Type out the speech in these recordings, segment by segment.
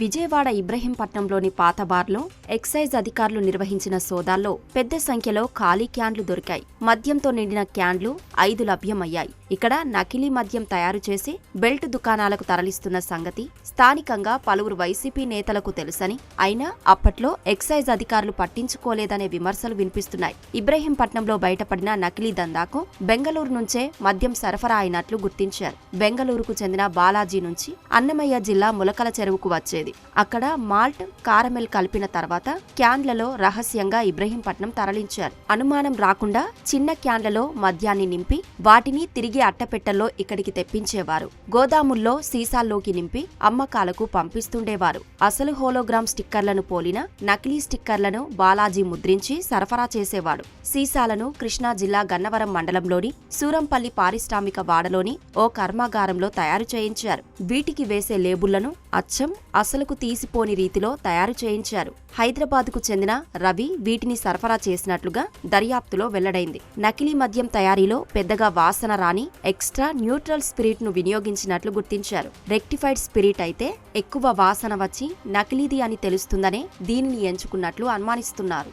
విజయవాడ ఇబ్రహీంపట్నంలోని పాత బార్లో ఎక్సైజ్ అధికారులు నిర్వహించిన సోదాల్లో పెద్ద సంఖ్యలో ఖాళీ క్యాన్లు దొరికాయి. మద్యంతో నిండిన క్యాన్లు ఐదు లభ్యమయ్యాయి. ఇక్కడ నకిలీ మద్యం తయారు చేసి బెల్ట్ దుకాణాలకు తరలిస్తున్న సంగతి స్థానికంగా పలువురు వైసీపీ నేతలకు తెలుసని అయినా అప్పట్లో ఎక్సైజ్ అధికారులు పట్టించుకోలేదనే విమర్శలు వినిపిస్తున్నాయి. ఇబ్రహీంపట్నంలో బయటపడిన నకిలీ దందాకు బెంగళూరు నుంచే మద్యం సరఫరా అయినట్లు గుర్తించారు. బెంగళూరుకు చెందిన బాలాజీ నుంచి అన్నమయ్య జిల్లా ములకల చెరువుకు వచ్చేది. అక్కడ మాల్ట్ కారమెల్ కలిపిన తర్వాత క్యాన్లలో రహస్యంగా ఇబ్రహీంపట్నం తరలించారు. అనుమానం రాకుండా చిన్న క్యాన్లలో మద్యాన్ని నింపి వాటిని తిరిగి అట్టపెట్టల్లో ఇక్కడికి తెప్పించేవారు. గోదాముల్లో సీసాల్లోకి నింపి అమ్మకాలకు పంపిస్తుండేవారు. అసలు హోలోగ్రామ్ స్టిక్కర్లను పోలిన నకిలీ స్టిక్కర్లను బాలాజీ ముద్రించి సరఫరా చేసేవాడు. సీసాలను కృష్ణా జిల్లా గన్నవరం మండలంలోని సూరంపల్లి పారిశ్రామిక వాడలోని ఓ కర్మాగారంలో తయారు చేయించారు. వీటికి వేసే లేబుళ్ళను అచ్చం అసలు అసలుకు తీసిపోని రీతిలో తయారు చేయించారు. హైదరాబాద్కు చెందిన రవి వీటిని సరఫరా చేసినట్లుగా దర్యాప్తులో వెల్లడైంది. నకిలీ మద్యం తయారీలో పెద్దగా వాసన రాని ఎక్స్ట్రా న్యూట్రల్ స్పిరిట్ను వినియోగించినట్లు గుర్తించారు. రెక్టిఫైడ్ స్పిరిట్ అయితే ఎక్కువ వాసన వచ్చి నకిలీది అని తెలుస్తుందనే దీనిని ఎంచుకున్నట్లు అనుమానిస్తున్నారు.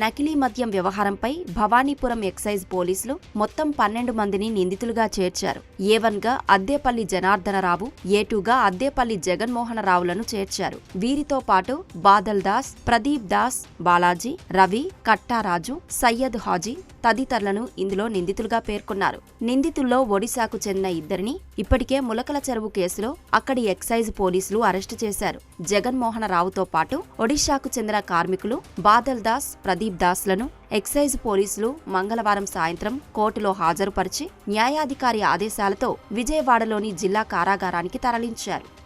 నకిలీ మద్యం వ్యవహారంపై భవానీపురం ఎక్సైజ్ పోలీసులు మొత్తం పన్నెండు మందిని నిందితులుగా చేర్చారు. ఏవన్గా అద్దేపల్లి జనార్దనరావు ఏ అద్దేపల్లి జగన్మోహనరావులను చేర్చారు. వీరితో పాటు బాదల్ దాస్ ప్రదీప్ దాస్ బాలాజీ రవి కట్టారాజు సయ్యద్ హాజీ తదితరులను ఇందులో నిందితులుగా పేర్కొన్నారు. నిందితుల్లో ఒడిశాకు చెందిన ఇద్దరిని ఇప్పటికే ములకల చెరువు కేసులో అక్కడి ఎక్సైజ్ పోలీసులు అరెస్టు చేశారు. జగన్మోహనరావుతో పాటు ఒడిశాకు చెందిన కార్మికులు బాదల్ దాస్ ప్రదీప్ దాస్లను ఎక్సైజ్ పోలీసులు మంగళవారం సాయంత్రం కోర్టులో హాజరుపరిచి న్యాయాధికారి ఆదేశాలతో విజయవాడలోని జిల్లా కారాగారానికి తరలించారు.